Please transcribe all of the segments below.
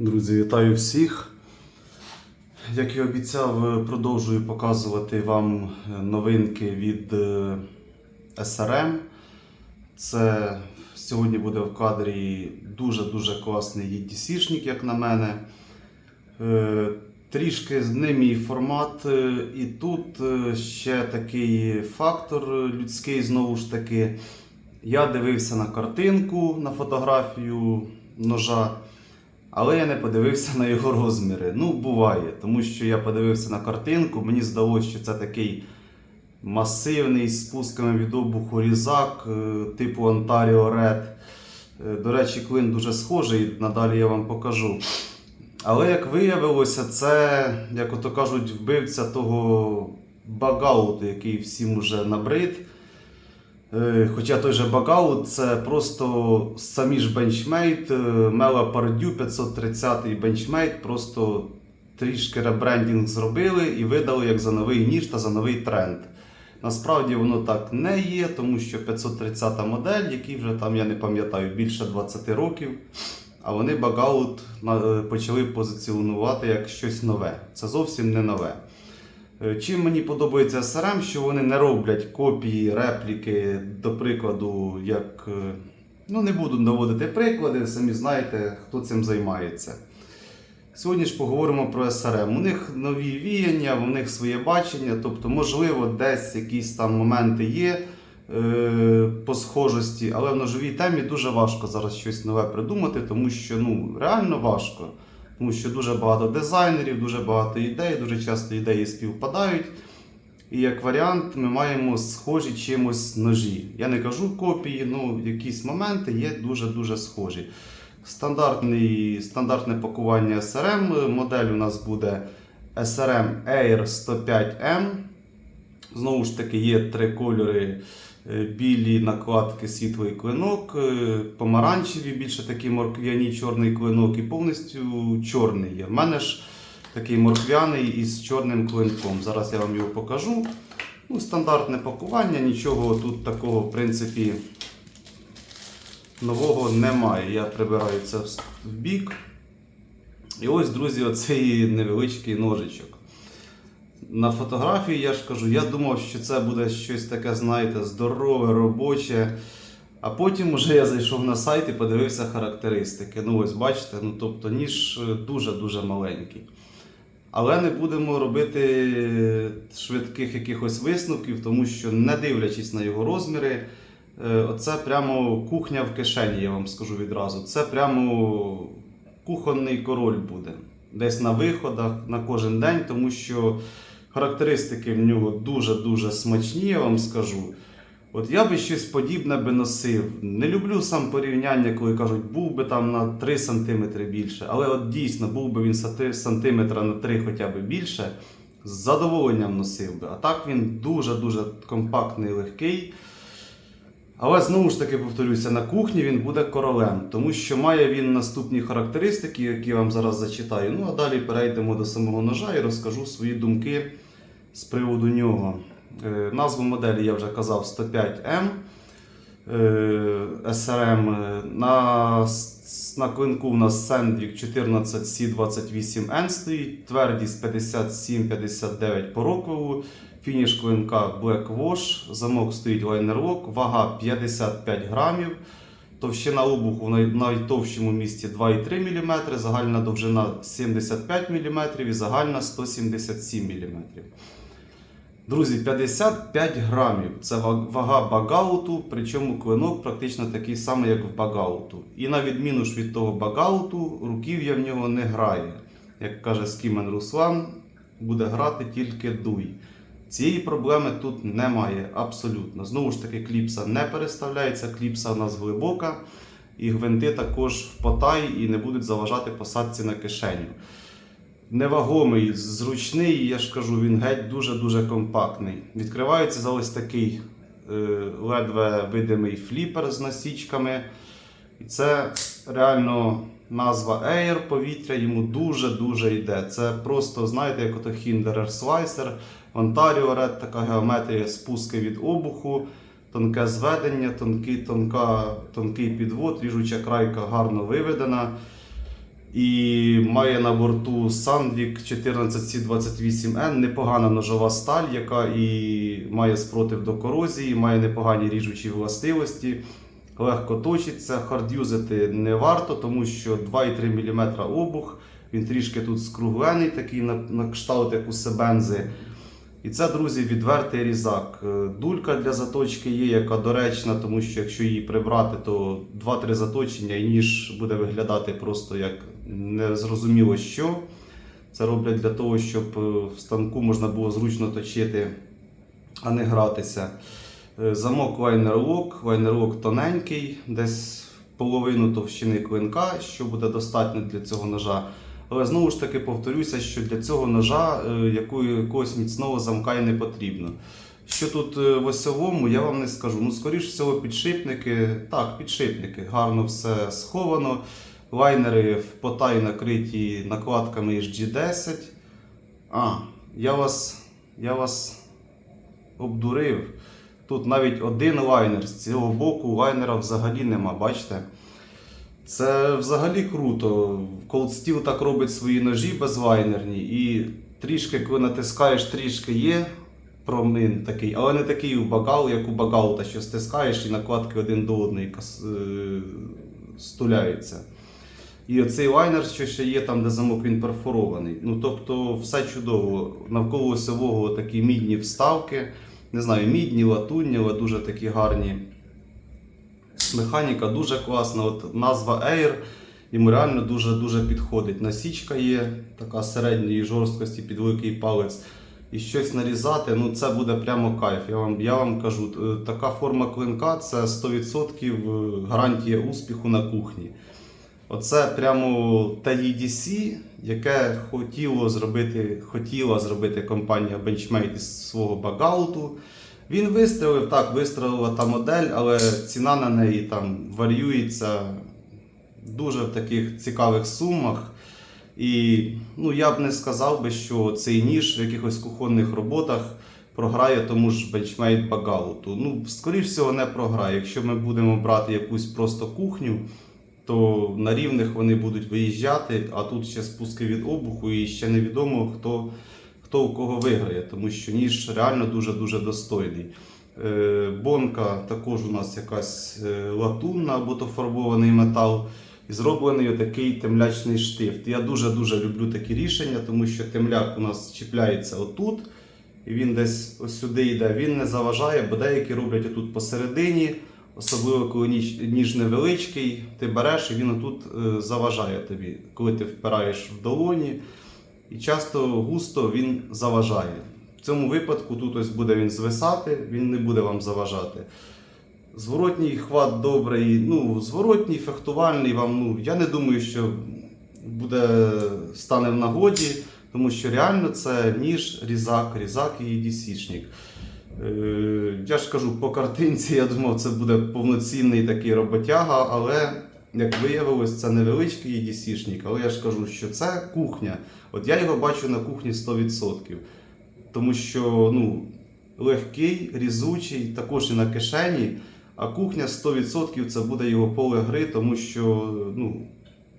Друзі, вітаю всіх. Як і обіцяв, продовжую показувати вам новинки від е, SRM. Це сьогодні буде в кадрі дуже-дуже класний EDC-шник, як на мене. Е, Трішки з ним і формат, е, і тут е, ще такий фактор людський, знову ж таки. Я дивився на картинку, на фотографію ножа. Але я не подивився на його розміри. Ну, буває, тому що я подивився на картинку, мені здалося, що це такий масивний з спусками від обуху різак е, типу Ontario Red. Е, До речі, клин дуже схожий, надалі я вам покажу. Але як виявилося, це, як ото кажуть, вбивця того багауту, який всім уже набрид. Е, Хоча той же Багаут це просто самі ж бенчмейт, Мела Пардю 530 бенчмейт, просто трішки ребрендінг зробили і видали як за новий ніж та за новий тренд. Насправді воно так не є, тому що 530 модель, який вже там, я не пам'ятаю, більше 20 років, а вони Багаут почали позиціонувати як щось нове. Це зовсім не нове. Е, Чим мені подобається SRM, що вони не роблять копії, репліки, до прикладу, як. е, Ну, не буду наводити приклади, самі знаєте, хто цим займається. Сьогодні ж поговоримо про SRM. У них нові віяння, у них своє бачення, тобто, можливо, десь якісь там моменти є е, по схожості, але в ножовій темі дуже важко зараз щось нове придумати, тому що ну, реально важко. Тому що дуже багато дизайнерів, дуже багато ідей, дуже часто ідеї співпадають. І як варіант, ми маємо схожі чимось ножі. Я не кажу копії, ну якісь моменти є дуже-дуже схожі. Стандартний, стандартне пакування SRM. Модель у нас буде SRM Air 105M. Знову ж таки, є три кольори: е, білі накладки, світлий клинок, е, помаранчеві, більше такі морквяні, чорний клинок і повністю чорний є. В мене ж такий морквяний із чорним клинком. Зараз я вам його покажу. Ну, стандартне пакування, нічого тут такого, в принципі, нового немає. Я прибираю це в в бік. І ось, друзі, оцей невеличкий ножичок. На фотографії я ж кажу, я думав, що це буде щось таке, знаєте, здорове, робоче. А потім вже я зайшов на сайт і подивився характеристики. Ну, ось бачите, ну тобто ніж е, дуже-дуже маленький. Але не будемо робити швидких якихось висновків, тому що, не дивлячись на його розміри, е, оце прямо кухня в кишені, я вам скажу відразу. Це прямо кухонний король буде. Десь на виходах на кожен день, тому що характеристики в нього дуже-дуже смачні, я вам скажу. От я би щось подібне би носив. Не люблю сам порівняння, коли кажуть, був би там на 3 см більше. Але от дійсно був би він сантиметра на 3 хоча б більше, з задоволенням носив би. А так він дуже-дуже компактний, легкий. Але знову ж таки повторюся, на кухні він буде королем, тому що має він наступні характеристики, які я вам зараз зачитаю. Ну а далі перейдемо до самого ножа і розкажу свої думки з приводу нього. Е, Назву моделі я вже казав 105M. Е. Е, На, на клинку у нас Sandvik 14C28N стоїть, твердість 57-59 по рокову, фініш клинка Black Wash, замок стоїть Lock, вага 55 грамів, товщина обуху в най- найтовщому місці 2,3 мм, загальна довжина 75 мм і загальна 177 мм. Друзі, 55 грамів. Це вага багауту, причому клинок практично такий самий, як в багауту. І на відміну ж від того багауту, руків'я в нього не грає. Як каже Скімен Руслан, буде грати тільки дуй. Цієї проблеми тут немає абсолютно. Знову ж таки, кліпса не переставляється, кліпса у нас глибока, і гвинти також в потай і не будуть заважати посадці на кишеню невагомий, зручний, я ж кажу, він геть дуже-дуже компактний. Відкривається за ось такий е, ледве видимий фліпер з насічками. І це реально назва Air повітря йому дуже-дуже йде. Це просто, знаєте, як ото Hinderer Slicer, Ontario Red, така геометрія спуски від обуху. Тонке зведення, тонкий, тонка, тонкий підвод, ріжуча крайка гарно виведена. І має на борту Sandvik 14C28N, непогана ножова сталь, яка і має спротив до корозії, має непогані ріжучі властивості, легко точиться, хардюзити не варто, тому що 2,3 мм обух. Він трішки тут скруглений, такий на, на кшталт, як у себензи. І це, друзі, відвертий різак. Е, Дулька для заточки є, яка доречна, тому що якщо її прибрати, то 2-3 заточення і ніж буде виглядати просто як незрозуміло що. Це роблять для того, щоб е, в станку можна було зручно точити, а не гратися. Е, Замок лайнер-лок, лайнер-лок тоненький, десь половину товщини клинка, що буде достатньо для цього ножа. Але знову ж таки повторюся, що для цього ножа е, якогось міцного замка і не потрібно. Що тут в осьовому, я вам не скажу. Ну, скоріш всього, підшипники. Так, підшипники, гарно все сховано. Лайнери в потай накриті накладками із G10. А, я вас, я вас обдурив. Тут навіть один лайнер. З цього боку лайнера взагалі нема, бачите? Це взагалі круто. Cold Steel так робить свої ножі безлайнерні. І трішки, коли натискаєш, трішки є промин такий, але не такий у багал, як у багаута, що стискаєш і накладки один до одної е, стуляються. І оцей лайнер, що ще є там, де замок він перфорований. Ну тобто все чудово. Навколо осьового такі мідні вставки. Не знаю, мідні, латунні, але дуже такі гарні. Механіка дуже класна. От назва Air йому реально дуже-дуже підходить. Насічка є, така середньої жорсткості під великий палець. І щось нарізати, ну це буде прямо кайф. Я вам, я вам кажу, е, така форма клинка це 100% гарантія успіху на кухні. Оце прямо те EDC, яке хотіло зробити, хотіла зробити компанія Benchmade із свого багауту. Він вистрілив, так, вистрілила та модель, але ціна на неї там варіюється дуже в таких цікавих сумах. І ну, я б не сказав би, що цей ніж в якихось кухонних роботах програє тому ж Benchmade Багауту. Ну, скоріш всього, не програє. Якщо ми будемо брати якусь просто кухню, то на рівних вони будуть виїжджати, а тут ще спуски від обуху, і ще невідомо, хто, хто у кого виграє, тому що ніж реально дуже-дуже достойний. Е, Бонка також у нас якась е, латунна або то фарбований метал. І зроблений отакий темлячний штифт. Я дуже-дуже люблю такі рішення, тому що темляк у нас чіпляється отут, і він десь сюди йде. Він не заважає, бо деякі роблять отут посередині, особливо коли ніж, ніж невеличкий, ти береш і він отут е, заважає тобі, коли ти впираєш в долоні. І часто густо він заважає. В цьому випадку тут ось буде він звисати, він не буде вам заважати. Зворотній хват добрий, ну, зворотній, фехтувальний вам, ну, я не думаю, що буде стане в нагоді, тому що реально це ніж, різак, різак і дісічник. Е, я ж кажу, по картинці, я думав, це буде повноцінний такий роботяга, але як виявилось, це невеличкий EDC-шник, але я ж кажу, що це кухня. От я його бачу на кухні 100%. Тому що ну, легкий, різучий, також і на кишені. А кухня 100% це буде його поле гри, тому що, ну,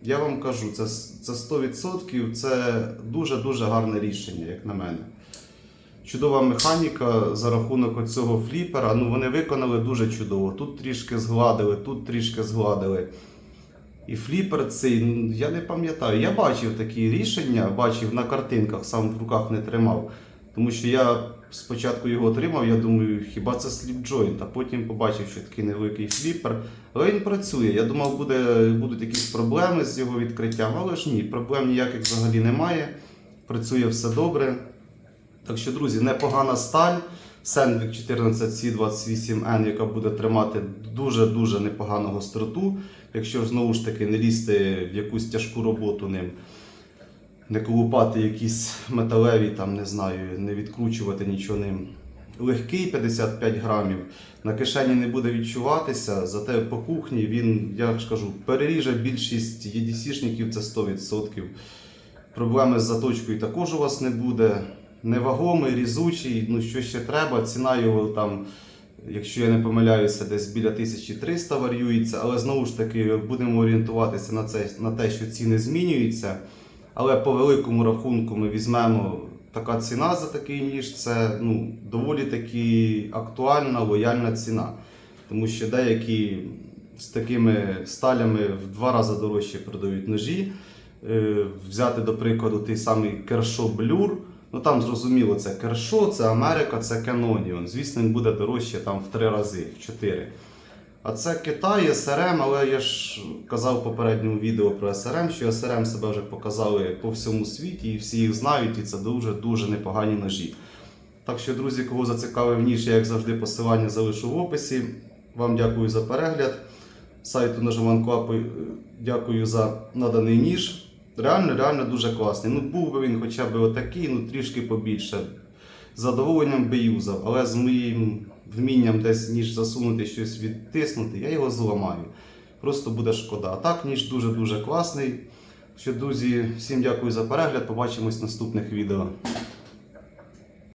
я вам кажу, це, це 100% це дуже-дуже гарне рішення, як на мене. Чудова механіка за рахунок цього фліпера. Ну, вони виконали дуже чудово. Тут трішки згладили, тут трішки згладили. І фліпер цей, ну, я не пам'ятаю. Я бачив такі рішення, бачив на картинках, сам в руках не тримав. Тому що я спочатку його отримав, я думаю, хіба це сліпджойнт, а потім побачив, що такий невеликий фліпер. Але він працює. Я думав, буде, будуть якісь проблеми з його відкриттям, але ж ні, проблем ніяких взагалі немає. Працює все добре. Так що, друзі, непогана сталь. Sandvik 14C28N, яка буде тримати дуже-дуже непогану гостроту, якщо знову ж таки не лізти в якусь тяжку роботу ним не колупати якісь металеві, там, не знаю, не відкручувати нічого ним. Легкий 55 грамів, на кишені не буде відчуватися, зате по кухні він, я ж кажу, переріже більшість єдісішників це 100%. Проблеми з заточкою також у вас не буде. Невагомий, різучий, ну що ще треба, ціна його там Якщо я не помиляюся, десь біля 1300 варіюється, але знову ж таки будемо орієнтуватися на, це, на те, що ціни змінюються. Але по великому рахунку ми візьмемо така ціна за такий ніж, це ну, доволі таки актуальна, лояльна ціна. Тому що деякі з такими сталями в два рази дорожче продають ножі. Е, Взяти, до прикладу, той самий Кершо Блюр. Ну там зрозуміло, це Кершо, це Америка, це Canon. Звісно, він буде дорожче там в три рази, в чотири. А це Китай, СРМ, але я ж казав в попередньому відео про СРМ, що СРМ себе вже показали по всьому світі, і всі їх знають, і це дуже-дуже непогані ножі. Так що, друзі, кого зацікавив ніж, я як завжди посилання залишу в описі. Вам дякую за перегляд. Сайту Клапи е, дякую за наданий ніж. Реально, реально дуже класний. Ну, був би він хоча б отакий, ну трішки побільше. З задоволенням би юзав, але з моїм вмінням десь ніж засунути щось відтиснути, я його зламаю. Просто буде шкода. А так, ніж дуже-дуже класний. Що, друзі, всім дякую за перегляд. Побачимось в наступних відео.